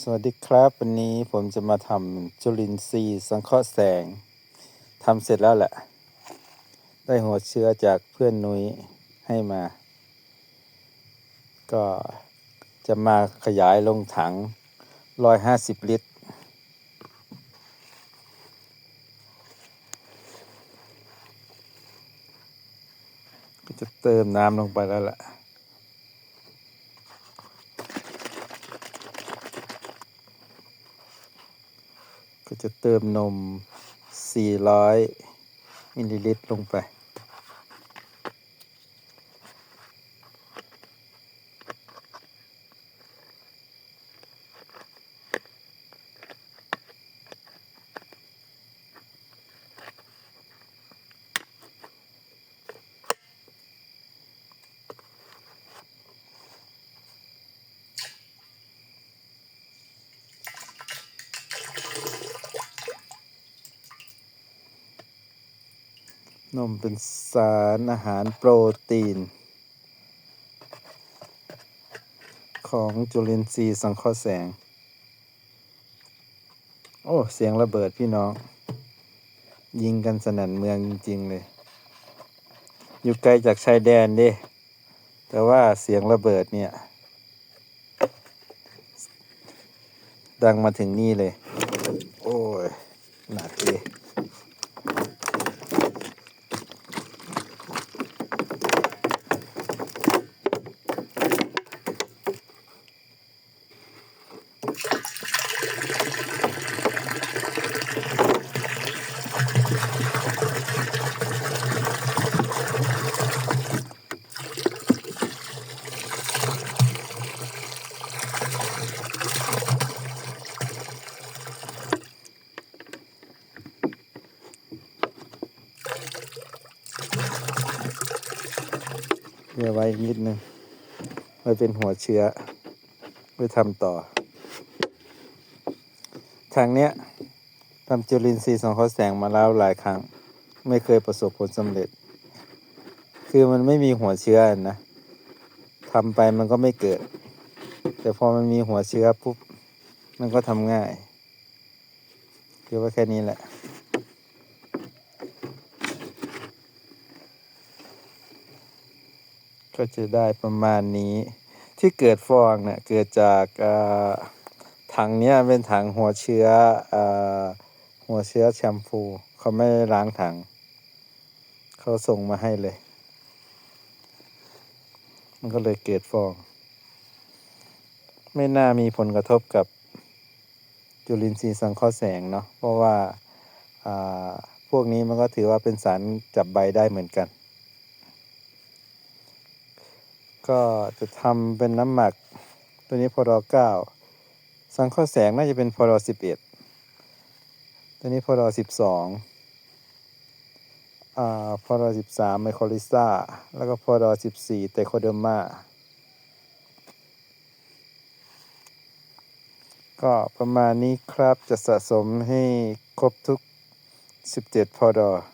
สวัสดีครับ วันนี้ผมจะมาทำจุลินทรีย์สังเคราะห์แสงทำเสร็จแล้วแหละ ได้หัวเชื้อจากเพื่อนนุ้ยให้มา ก็จะมาขยายลงถัง 150 ลิตร ก็จะเติมน้ำลงไปแล้วล่ะ จะเติมนม 400 มิลลิลิตรลงไป นมเป็นสารอาหารโปรตีน ของจุลินทรีย์สังเคราะห์แสง โอ้ เสียงระเบิดพี่น้อง ยิงกันสนั่นเมืองจริง ๆ เลย อยู่ไกลจากชายแดนด้แต่ว่าเสียงระเบิดเนี่ย ดังมาถึงนี่เลย โอ้ย หนักเลย เดี๋ยวไว้อีกนิดนึงไว้เป็นหัวเชื้อไว้ทำต่อ ทางเนี้ยทำจุลินทรีย์สังเคราะห์แสงมาแล้วหลายครั้ง ไม่เคยประสบผลสำเร็จ คือมันไม่มีหัวเชื้อนะทำไปมันก็ไม่เกิด แต่พอมันมีหัวเชื้อปุ๊บ มันก็ทำง่ายคือว่าแค่นี้แหละก็จะได้ประมาณนี้ที่เกิดฟองเนี่ยเกิดจากอ่อ ถังเนี้ยเป็นถังหัวเชื้อเอ่อหัวเชื้อแชมพู เขาไม่ล้างถัง เขาส่งมาให้เลย มันก็เลยเกิดฟอง ไม่น่ามีผลกระทบกับจุลินทรีย์สังเคราะห์แสงเนาะเพราะว่าพวกนี้มันก็ถือว่าเป็นสารจับใบได้เหมือนกัน ก็จะทำเป็นน้ำหมักตัวนี้พอรเก้า สังเคราะห์แสงน่าจะเป็นพรสิบเอ็ดตัวนี้พรสิบสองอ่าพรสิบสามไมโครลิซ่า แล้วก็พรสิบสี่เตโคเดอร์มาก็ประมาณนี้ครับจะสะสมให้ครบทุกสิบเจ็ดพอรอ